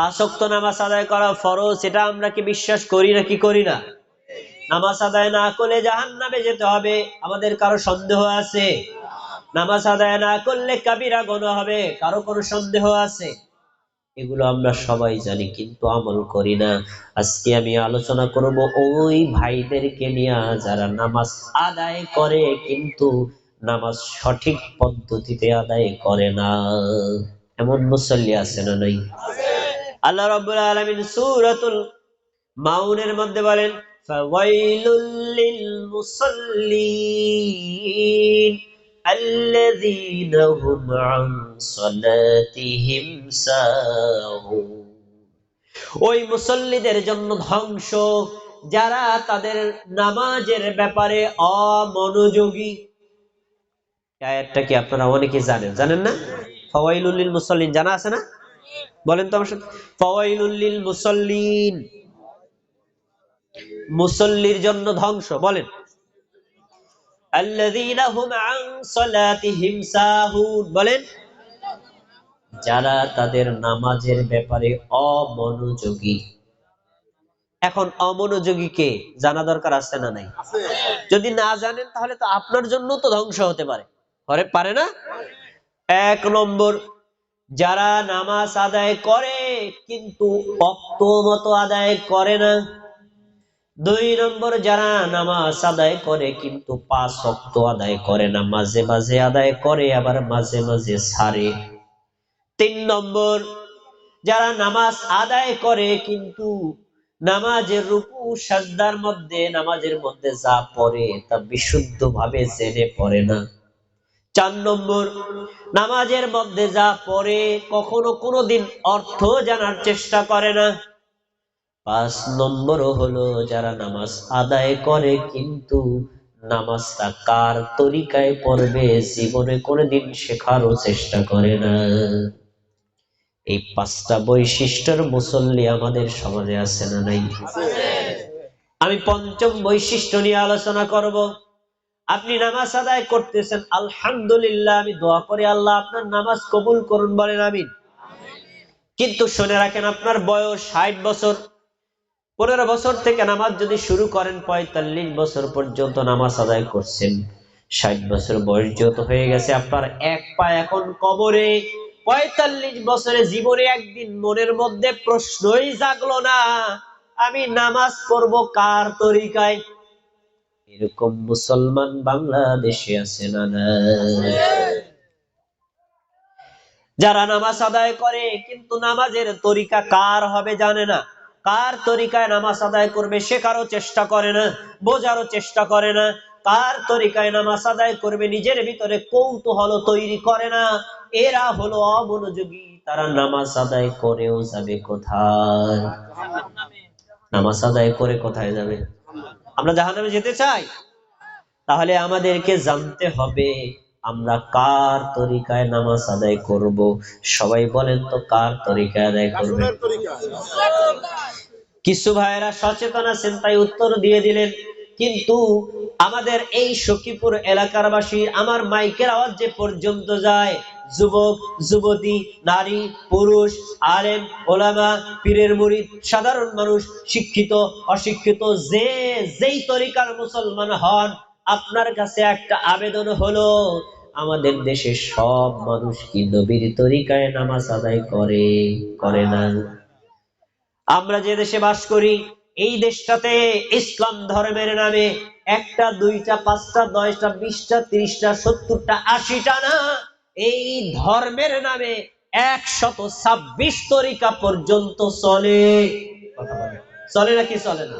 পাঁচ ওয়াক্ত নামাজ আদায় করা ফরজ এটা আমরা কি বিশ্বাস করি না কি করি না? নামাজ আদায় না করলে জাহান্নামে যেতে হবে, আমাদের কারও সন্দেহ আছে? নামাজ আদায় না করলে কাবিরা গণ হবে, কারও কোনো সন্দেহ আছে? এগুলো আমরা সবাই জানি, কিন্তু আমল করি না। আজকে আমি আলোচনা করব ওই ভাইদেরকে নিয়ে, যারা নামাজ আদায় করে, কিন্তু নামাজ সঠিক পদ্ধতিতে আদায় করে না। এমন মুসল্লি আছে না নাই? আল্লাহ রাব্বুল আলামিন সূরাতুল মাউনের মধ্যে বলেন, ফাওয়াইলুল লিল মুসাল্লিন হুম আন সালাতিহিম সাহুন। ওই মুসল্লিদের জন্য ধ্বংস, যারা তাদের নামাজের ব্যাপারে অমনোযোগী। আয়াতটা কি আপনারা অনেকে জানেন? জানেন না? ফাওয়াইলুল লিল মুসাল্লিন জানা আছে না? বলেন তো আমার সাথে। ফাওয়াইলুল লিল মুসল্লির জন্য ধ্বংস বলেন। আল্লাযীনা হুম আন সালাতিহিম সাহুন বলেন। যারা তাদের নামাজের ব্যাপারে অমনোযোগী। এখন অমনোযোগী কে? জানা দরকার আছে না নাই? যদি না জানেন তাহলে তো আপনার জন্য তো ধ্বংস হতে পারে। পারে না? এক নম্বর যারা নামাজ আদায় করে, কিন্তু অক্ত মতো আদায় করে না। দুই নম্বর, যারা নামাজ আদায় করে, কিন্তু পাঁচ অক্ত আদায় করে না, মাঝে মাঝে আদায় করে, আবার মাঝে মাঝে ছাড়ে তিন নম্বর, যারা নামাজ আদায় করে, কিন্তু নামাজের রুকু, সাজদার মধ্যে, নামাজের মধ্যে যা পড়ে, তা বিশুদ্ধ ভাবে জেনে পড়ে না। চার নম্বর নামাজের মধ্যে যা পড়ে কখনো কোনোদিন অর্থ জানার চেষ্টা করে না। পাঁচ নম্বর হলো যারা নামাজ আদায় করে কিন্তু নামাজটা কার তরিকায় পড়বে জীবনে কোনোদিন শেখারও চেষ্টা করে না। এই পাঁচটা বৈশিষ্ট্যের মুসল্লি আমাদের সমাজে আছে না নাই? আমি পঞ্চম বৈশিষ্ট্য নিয়ে আলোচনা করব। আপনি নামাজ আদায় করতেছেন, আলহামদুলিল্লাহ, আমি দোয়া করি আল্লাহ, আপনার নামাজ কবুল করুন বলেন, আমিন। কিন্তু শুনে রাখেন, আপনার বয়স ষাট বছর, পনেরো বছর থেকে নামাজ যদি শুরু করেন, পঁয়তাল্লিশ বছর পর্যন্ত নামাজ আদায় করছেন। ষাট বছর বয়স যত হয়ে গেছে, আপনার এক পা এখন কবরে, পঁয়তাল্লিশ বছরে জীবনে একদিন মনের মধ্যে প্রশ্নই জাগলো না, আমি নামাজ পড়ব কার তরিকায়? এরকম মুসলমান বাংলাদেশে আছে না যারা নামাজ আদায় করে, কিন্তু নামাজের তরিকা কার হবে জানে না। কার তরিকায় নামাজ আদায় করবে শেখারও চেষ্টা করে না, বোঝারও চেষ্টা করে না। কার তরিকায় নামাজ আদায় করবে নিজের ভিতরে কৌতূহল তৈরি করে না। এরা হলো অমনোযোগী, তারা নামাজ আদায় করেও যাবে কোথায়? নামাজ আদায় করে কোথায় যাবে? আমরা জাহান্নামে যেতে চাই? তাহলে আমাদেরকে জানতে হবে আমরা কার তরিকায় নামাজ আদায় করব? সবাই বলেন তো কার তরিকায় আদায় করবে? কিছু ভাইয়েরা সচেতন আছেন তাই উত্তর দিয়ে দিলেন। কিন্তু আমাদের এই সখীপুর এলাকার বাসী আমার মাইকের আওয়াজ যে পর্যন্ত যায়, যুবক, যুবতী, নারী, পুরুষ, আলেম, ওলামা, পীরের মুরিদ, সাধারণ মানুষ, শিক্ষিত, অশিক্ষিত, যে যেই তরিকার মুসলমান হন, আপনার কাছে একটা আবেদন হলো, আমাদের দেশের সব মানুষ কি নবীর তরিকায় নামাজ আদায় করে করে না? আমরা যে দেশে বাস করি এই দেশটাতে ইসলাম ধর্মের নামে একটা, দুইটা, পাঁচটা, দশটা, বিশটা, ত্রিশটা, সত্তরটা, আশিটা না, এই ধর্মের নামে একশত ছাব্বিশ তরিকা পর্যন্ত চলে। চলে নাকি চলে না?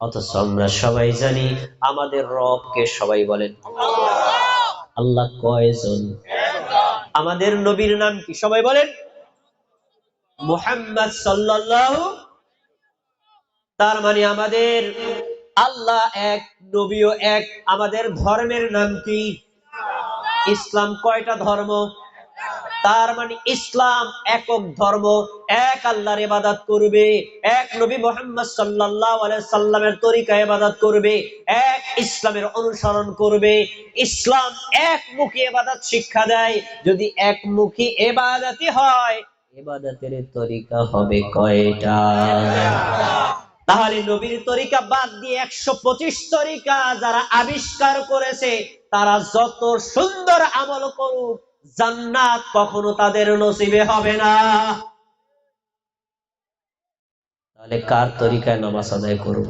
অথচ আমরা সবাই জানি আমাদের রবকে সবাই বলেন। আল্লাহ কয়জন? আমাদের নবীর নাম কি সবাই বলেন? মুহাম্মদ সাল্লাল্লাহু তার মানে আমাদের আল্লাহ এক, নবীও এক, আমাদের ধর্মের নাম কি? ইসলাম কয়টা ধর্ম? তার মানে ইসলাম একক ধর্ম। এক আল্লাহর ইবাদত করবে, এক নবী মোহাম্মদ সাল্লাল্লাহু আলাইহি সাল্লামের তরিকা ইবাদত করবে, এক ইসলামের অনুসরণ করবে। ইসলাম একমুখী ইবাদত শিক্ষা দেয়, যদি একমুখী ইবাদতই হয় এবাদতের তরিকা হবে কয়টা? তাহলে নবীর তরিকা বাদ দিয়ে একশো পঁচিশ তরিকা যারা আবিষ্কার করেছে, তারা যত সুন্দর আমল করুক, জান্নাত কখনো তাদের নসিবে হবে না। তাহলে কার তরিকায় নামাজ আদায় করব?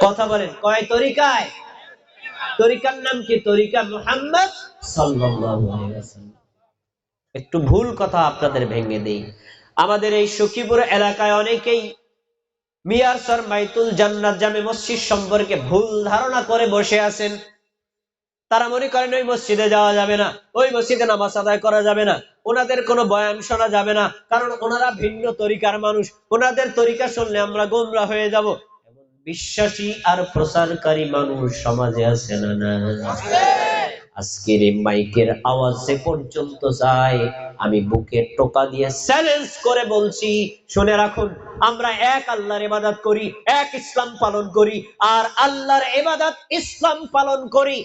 কথা বলেন, কয় তরিকায়? তরিকার নাম কি? তরিকা মুহাম্মদ একটু ভুল কথা আপনাদের ভেঙে দেই। আমাদের এই সখীপুর এলাকায় অনেকেই মিয়ার সর মাইতুল জান্নাত জামে মসজিদ সম্পর্কে ভুল ধারণা করে বসে আছেন। তারা মনে করেন ওই মসজিদে যাওয়া যাবে না, ওই মসজিদে নামাজ আদায় করা যাবে না, ওনাদের কোনো বয়ান শোনা যাবে না, কারণ ওনারা ভিন্ন তরিকার মানুষ, ওনাদের তরিকা শুনলে আমরা গোমরা হয়ে যাব। বিশ্বাসী আর প্রচারকারী মানুষ সমাজে আছে না না আজকের এই মাইকের আওয়াজ সে পর্যন্ত যায়, আমি বুকে টোকা দিয়ে চ্যালেঞ্জ করে বলছি, শুনে রাখুন, আমরা এক আল্লাহর ইবাদত করি, এক ইসলাম পালন করি, আর আল্লাহর ইবাদত ইসলাম পালন করি।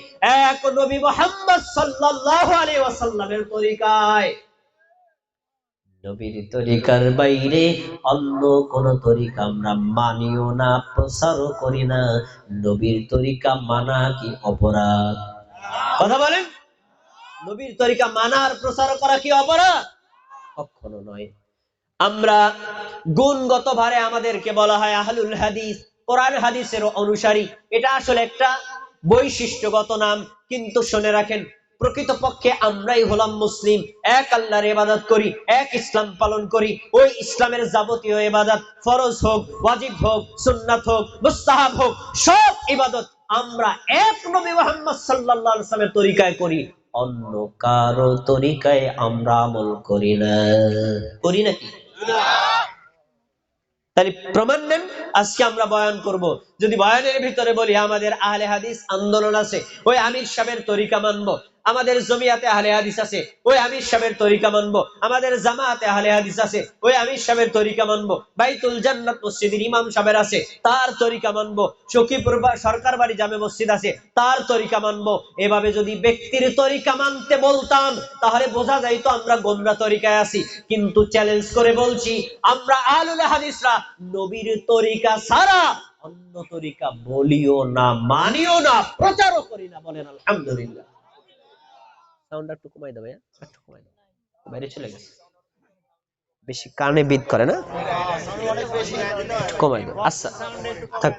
এক নবী মুহাম্মদ সাল্লাল্লাহু আলাইহি ওয়াসাল্লামের তরিকায়। নবীর তরিকার বাইরে অন্য কোন তরিকা আমরা মানিও না প্রচারও করি না। নবীর তরিকা মানা কি অপরাধ? কথা বলেন। নবীর তরিকা মানার প্রচার করা কি অপরাধ? কখনো নয়। আমরা গুণগত ভারে আমাদেরকে বলা হয় আহলুল হাদিস, কোরআন হাদিসের অনুসারী। এটা আসলে একটা বৈশিষ্ট্যগত নাম, কিন্তু শুনে রাখেন, প্রকৃতপক্ষে আমরাই হলাম মুসলিম। এক আল্লাহর ইবাদত করি, এক ইসলাম পালন করি। ওই ইসলামের যাবতীয় ইবাদত ফরজ হোক, ওয়াজিব হোক, সুন্নাত হোক, মুস্তাহাব হোক, সব ইবাদত আমরা এক নবী মোহাম্মদ সাল্লাল্লাহু আলাইহি ওয়াসাল্লামের তরিকায় করি, অন্য কারও তরিকায় আমরা আমল করি না। করি নাকি? তাহলে প্রমাণ নেন, আজকে আমরা বয়ান করব। যদি বয়ানের ভিতরে বলি, আমাদের আহলে হাদিস আন্দোলন আছে, ওই আমির সাহেবের তরিকা মানবো। আমাদের জমিয়াতে আহলে হাদিস আছে, ওই আমির সাহেবের তরিকা মানবো। আমাদের জামাতে আহলে হাদিস আছে, ওই আমির সাহেবের তরিকা মানবো। বাইতুল জান্নাত মসজিদের ইমাম সাহেবের আছে, তার তরিকা মানবো। সখীপুর সরকার বাড়ি জামে মসজিদ আছে, তার তরিকা মানবো। এভাবে যদি ব্যক্তির তরিকা মানতে বলতাম, তাহলে বোঝা যাইতো আমরা গোমরা তরিকায় আছি। কিন্তু চ্যালেঞ্জ করে বলছি, আমরা আলুল হাদিসরা নবীর তরিকা ছাড়া অন্য তরিকা বলিও না, মানিও না, প্রচারও করি না, বলেন আলহামদুলিল্লাহ। সাউন্ড একটু কমাই দেবে একটু কমাই দাও। বাইরে চলে গেছে। বেশি কানে বিদ করে না? কমাই আচ্ছা থাক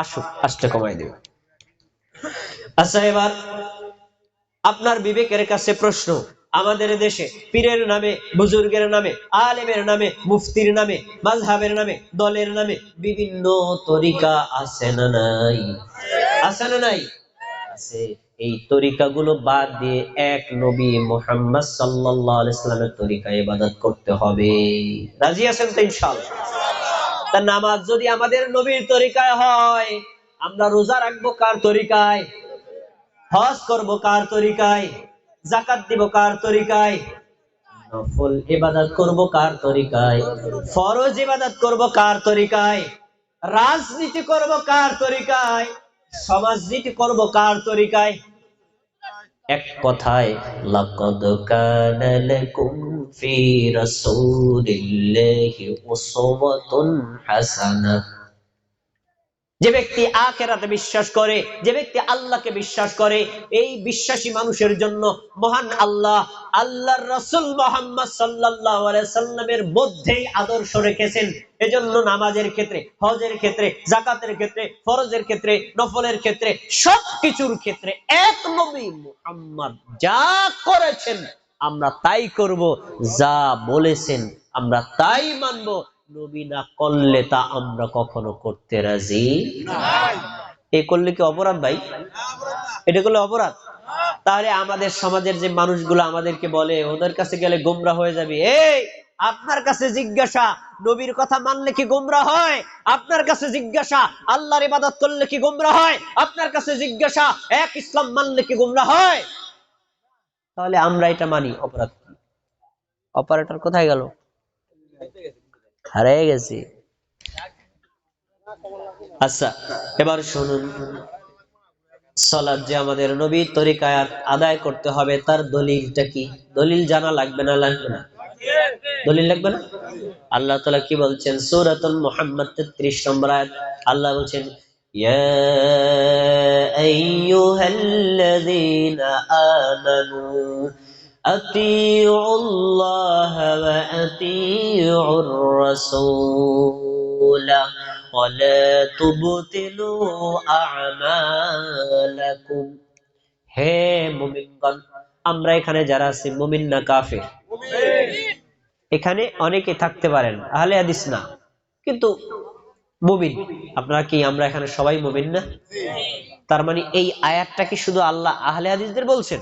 আসুক আসতে কমাই দেবে। আচ্ছা এবার আপনার বিবেকের কাছে প্রশ্ন। আমাদের দেশে পীরের নামে, বুজুর্গের নামে, আলেমের নামে, মুফতির নামে, মাযহাবের নামে, দলের নামে বিভিন্ন তরিকা আছে না নাই? আছে না নাই? আছে। এই তরিকাগুলো বাদ দিয়ে এক নবী মোহাম্মদ সাল্লামের তরিকায় ইবাদত করতে হবে। রাজি আছেন তো ইনশাআল্লাহ? তা নামাজ যদি আমাদের নবীর তরিকায় হয়, আমরা রোজা রাখব কার তরিকায়? হজ করব কার তরিকায়? জাকাত দিব কার তরিকায়? নফল ইবাদত করব কার তরিকায়? ফরজ ইবাদত করব কার তরিকায়? রাজনীতি করব কার তরিকায়? সমাজনীতি করব কার তরিকায়? এক কথায় লাকদ কানা লাকুম ফি রাসূলিল্লাহি উসওয়াতুন হাসানাহ। যে ব্যক্তি আখেরাতে বিশ্বাস করে, যে ব্যক্তি আল্লাহকে বিশ্বাস করে, এই বিশ্বাসী মানুষের জন্য মহান আল্লাহ, আল্লাহর রাসূল মুহাম্মদ আলাইহি সাল্লামের মধ্যেই আদর্শ রেখেছেন। এজন্য নামাজের ক্ষেত্রে, হজের ক্ষেত্রে জাকাতের ক্ষেত্রে, ফরজের ক্ষেত্রে, নফলের ক্ষেত্রে, সবকিছুর ক্ষেত্রে এক নবী মুহাম্মদ যা করেছেন, আমরা তাই করব, যা বলেছেন, আমরা তাই মানব। নবী না করলে তা আমরা কখনো করতে রাজি এ করলে কি অপরাধ ভাই? এটা করলে অপরাধ? তাহলে আমাদের সমাজের যে মানুষগুলো আমাদেরকে বলে, ওদের কাছে গেলে গোমরা হয়ে যাবে। এই, আপনার কাছে জিজ্ঞাসা, নবীর কথা মানলে কি গোমরা হয়? আপনার কাছে জিজ্ঞাসা, আল্লাহর ইবাদত করলে কি গোমরা হয়? আপনার কাছে জিজ্ঞাসা, এক ইসলাম মানলে কি গোমরা হয়? তাহলে আমরা এটা মানি, অপরাধ অপারেটর কোথায় গেল? হারিয়ে গেছি। আচ্ছা এবার শুনুন। সলাদ যে আমাদের নবীর তরিকায় আদায় করতে হবে, তার দলিলটা কি? দলিল জানা লাগবে না লাগবে না? দলিল লাগবে না? আল্লাহ তাআলা কি বলছেন? সূরাতুল মুহাম্মদ 33 নম্বর আয়াত। আল্লাহ বলছেন, ইয়া আইয়ুহাল্লাযীনা আমানু أطيعوا الله وأطيعوا الرسول ولا تبطلوا أعمالكم হে মুমিনগণ আমরা এখানে যারা আছি মুমিন না কাফের এখানে অনেকে থাকতে পারেন আহলে হাদিস না কিন্তু মুমিন আপনারা কি আমরা এখানে সবাই মুমিন না তার মানে এই আয়াতটা কি শুধু আল্লাহ আহলে হাদিসদের বলছেন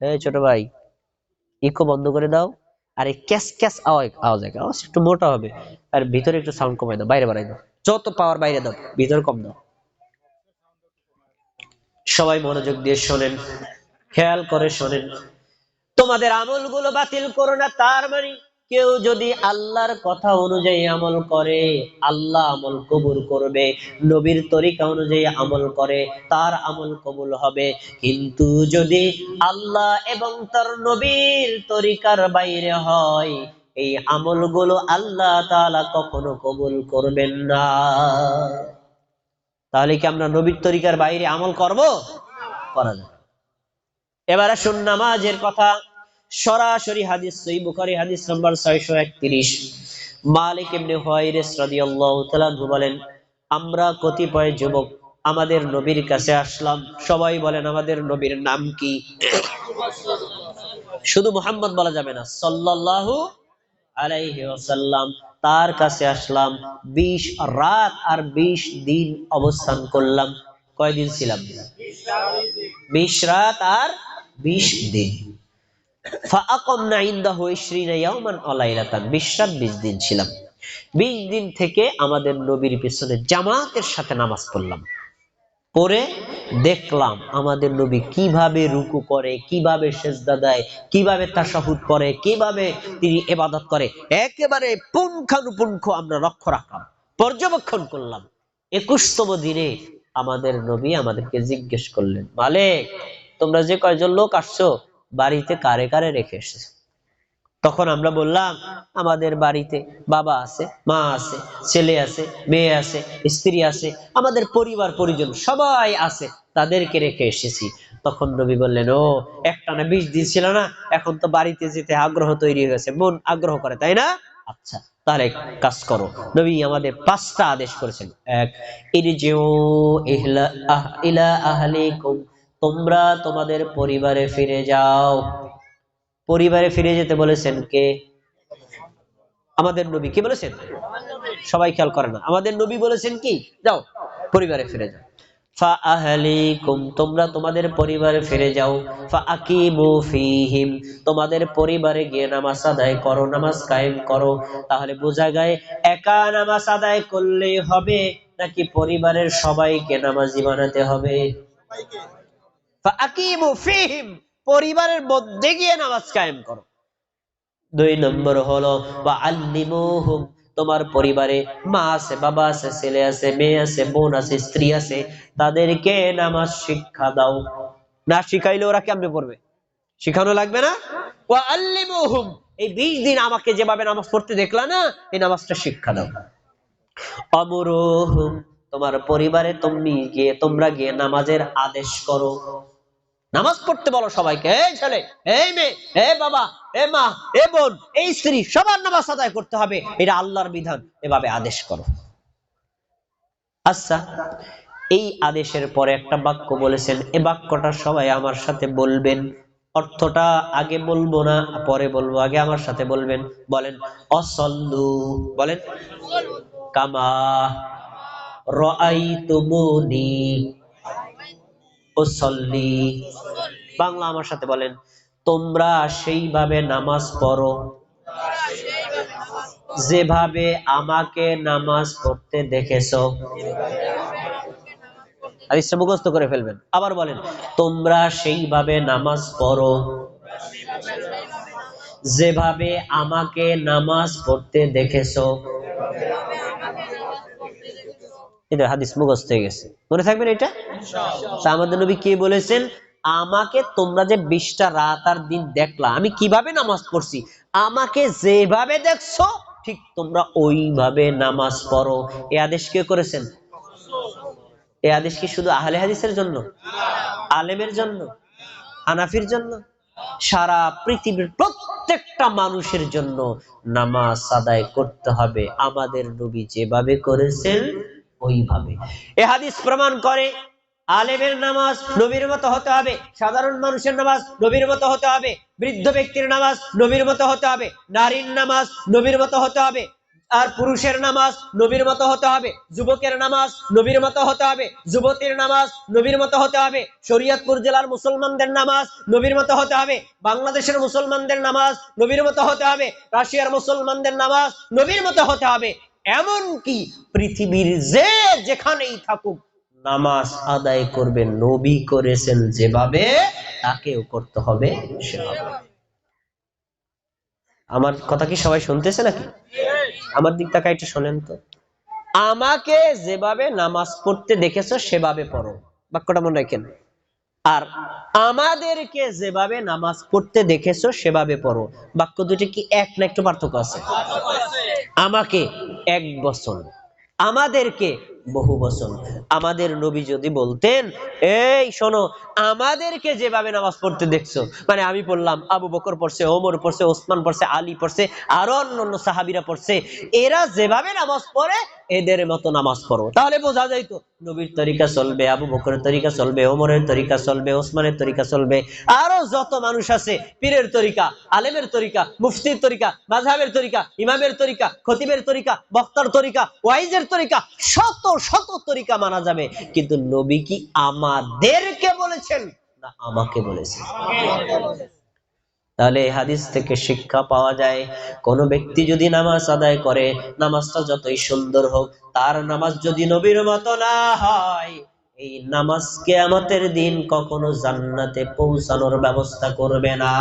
এই ছোট ভাই ইকো বন্ধ করে দাও, আর এই ক্যাশ ক্যাশ আওয়াজ আওয়াজ আওয়াজ একটু মোটা হবে, আর ভিতরে একটু সাউন্ড কমাই দাও, বাইরে বাড়াই দাও, যত পাওয়ার বাইরে দাও, ভিতরে কম দাও। সবাই মনোযোগ দিয়ে শোনেন, খেয়াল করে শোনেন, তোমাদের আমলগুলো বাতিল করো না, তার মানে কেউ যদি আল্লাহর কথা অনুযায়ী আমল করে, আল্লাহ আমল কবুল করবে। নবীর তরিকা অনুযায়ী আমল করে, তার আমল কবুল হবে। কিন্তু যদি আল্লাহ এবং তার নবীর তরিকার বাইরে হয়, এই আমলগুলো আল্লাহ তাআলা কখনো কবুল করবেন না। তাহলে কি আমরা নবীর তরিকার বাইরে আমল করব? করা যাবে। এবার আসুন নামাজের কথা সরাসরি হাদিস, সহি বুখারী হাদিস নম্বর 631 মালিক ইবনে হুয়াইরিস রাদিয়াল্লাহু তাআলা বলেন, আমরা কতিপয় যুবক আমাদের নবীর কাছে আসলাম। সবাই বলেন, আমাদের নবীর নাম কি? শুধু মোহাম্মদ বলা যাবে না, সাল্লাল্লাহু আলাইহি ওয়াসাল্লাম তার কাছে আসলাম 20 রাত আর 20 দিন অবস্থান করলাম। কয়দিন ছিলাম? 20 রাত আর 20 দিন। ফাআকামনা ইনদাহু 20 ইয়াওমান ওয়া লাইলাতান 20 রাত 20 দিন ছিলাম। 20 দিন থেকে আমাদের নবীর পিছনে জামাতের সাথে নামাজ পড়লাম। পরে দেখলাম আমাদের নবী কীভাবে রুকু করে, কীভাবে সেজদা দেয়, কীভাবে তাশাহুদ করে, কীভাবে তিনি ইবাদত করে, একেবারে পুঙ্খানুপুঙ্খ আমরা লক্ষ্য রাখলাম, পর্যবেক্ষণ করলাম। একুশতম দিনে আমাদের নবী আমাদেরকে জিজ্ঞেস করলেন, মালিক, তোমরা যে কয়জন লোক আসছো? বাড়িতে কারে কারে রেখে এসেছ। তখন আমরা বললাম, আমাদের বাড়িতে বাবা আছে, মা আছে, ছেলে আছে, মেয়ে আছে, স্ত্রী আছে, আমাদের পরিবার, পরিজন সবাই আছে, তাদেরকে রেখে এসেছি। তখন নবী বললেন, ও, একটা না বিশ দিন ছিল না, এখন তো বাড়িতে যেতে আগ্রহ তৈরি হয়ে গেছে, মন আগ্রহ করে, তাই না? আচ্ছা তাহলে কাজ করো, নবী আমাদের পাঁচটা আদেশ করেছেন। এক, ইরজিউ ইহলা ইলা আহলিকুম তোমরা তোমাদের পরিবারে ফিরে যাও। পরিবারে ফিরে যেতে বলেছেন কে? আমাদের নবী। কি বলেছেন? সবাই খেয়াল করে না। আমাদের নবী বলেছেন কি? যাও, পরিবারে ফিরে যাও। তোমরা তোমাদের পরিবারে ফিরে যাও। ফা আকিমু ফিহিম, তোমাদের পরিবারে গিয়ে নামাজ আদায় করো, নামাজ কায়েম করো। তাহলে বোঝা যায় একা নামাজ আদায় করলেই হবে, নাকি পরিবারের সবাইকে নামাজি বানাতে হবে? পরিবারের মধ্যে গিয়ে নামাজ কায়েম করো। দুই নম্বর হলো বা আল্লিমুহুম তোমার পরিবারে মা আছে, বাবা আছে, ছেলে আছে, মেয়ে আছে, বোন আছে, স্ত্রী আছে, তাদেরকে নামাজ শিক্ষা দাও। না শিখাইলে ওরা কেমনে পড়বে? শিখানো লাগবে না? ওয়া আল্লিমুহুম এই 20 দিন আমাকে যেভাবে নামাজ পড়তে দেখলা না, এই নামাজটা শিক্ষা দাও। অমরুহুম, তোমার পরিবারে তুমি গিয়ে, তোমরা গিয়ে নামাজের আদেশ করো। নামাজ পড়তে বলো সবাইকে, এই ছেলে, এই মেয়ে, এ বাবা, এ মা, এ বোন, এই স্ত্রী, সবার নামাজ আদায় করতে হবে। এটা আল্লাহর বিধান, এভাবে আদেশ করো। আচ্ছা এই আদেশের পরে একটা বাক্য বলেছেন, এ বাক্যটা সবাই আমার সাথে বলবেন। অর্থটা আগে বলব না, পরে বলব, আগে আমার সাথে বলবেন। বলেন, অসল্লু, বলেন, কামা রাআইতুমুনি ওসল্লি বাংলা আমার সাথে বলেন, তোমরা সেইভাবে নামাজ পড়ো। যেভাবে আমাকে নামাজ পড়তে দেখেছ। হাদিসটা মুখস্থ করে ফেলবেন। আবার বলেন, তোমরা সেইভাবে নামাজ পড়ো। যেভাবে আমাকে নামাজ পড়তে দেখেছ। এটা হাদিস মুখস্থ হয়ে গেছে। মনে থাকবেন এটা? তা আমাদের নবী কে বলেছেন আমাকে তোমরা যে বিশটা রাত আর দিন দেখলা আমি কীভাবে নামাজ পড়ছি? আমাকে যেভাবে দেখছ ঠিক তোমরা ওইভাবে নামাজ পড়ো। এ আদেশ কে করেছেন? এই আদেশ কি শুধু আহলে হাদিসের জন্য? আলেমের জন্য? হানাফির জন্য? সারা পৃথিবীর প্রত্যেকটা মানুষের জন্য নামাজ আদায় করতে হবে। আমাদের নবী যেভাবে করেছেন ওইভাবে এ হাদিস প্রমাণ করে আলেমের নামাজ নবীর মতো হতে হবে সাধারণ মানুষের নামাজ নবীর মতো হতে হবে বৃদ্ধ ব্যক্তির নামাজ নবীর মতো হতে হবে নারীর নামাজ নবীর মতো হতে হবে আর পুরুষের নামাজ নবীর মতো হতে হবে যুবকের নামাজ নবীর মতো হতে হবে যুবতীর নামাজ নবীর মতো হতে হবে শরীয়তপুর জেলার মুসলমানদের নামাজ নবীর মতো হতে হবে বাংলাদেশের মুসলমানদের নামাজ নবীর মতো হতে হবে রাশিয়ার মুসলমানদের নামাজ নবীর মতো হতে হবে এমন কি পৃথিবীর যে যেখানেই থাকুক নামাজ আদায় করবে নবী করেছেন যেভাবে, তাকেও করতে হবে সেভাবে। আমার কথা কি সবাই শুনতেছে নাকি? আমার দিক তাকায় একটু শোনেন তো। আমাকে যেভাবে নামাজ পড়তে দেখেছ, সেভাবে পড়ো। বাক্যটা মনে রাখেন। আর আমাদেরকে যেভাবে নামাজ পড়তে দেখেছ, সেভাবে পড়ো। বাক্য দুটি কি এক না একটু পার্থক্য আছে? আমাকে এক বছর। আমাদেরকে বহু বছর আমাদের নবী যদি বলতেন, এই শোনো, আমাদেরকে যেভাবে নামাজ পড়তে দেখছ মানে আমি পড়লাম, আবু বকর পড়ছে, ওমর পড়ছে, ওসমান পড়ছে, আলী পড়ছে, আরও অন্যান্য সাহাবিরা পড়ছে, এরা যেভাবে নামাজ পড়ে, এদের মতো নামাজ পড়ো। তাহলে বোঝা যাইতো, নবীর তরিকা চলবে, আবু বকরের তরিকা চলবে, ওমরের তরিকা চলবে, ওসমানের তরিকা চলবে, আরও যত মানুষ আছে, পীরের তরিকা, আলেমের তরিকা, মুফতির তরিকা মাঝহাবের তরিকা, ইমামের তরিকা, খতিবের তরিকা, বক্তার তরিকা, ওয়াইজের তরিকা শত শত তরিকা মানা যাবে। কিন্তু নবী কি আমাদেরকে বলেছেন? না, আমাকে বলেছেন। তাহলে এই হাদিস থেকে শিক্ষা পাওয়া যায়, কোন ব্যক্তি যদি নামাজ আদায় করে, নামাজটা যতই সুন্দর হোক, তার নামাজ যদি নবীর মতো না হয়, এই নামাজ কেয়ামতের দিন কখনো জান্নাতে পৌঁছানোর ব্যবস্থা করবে না।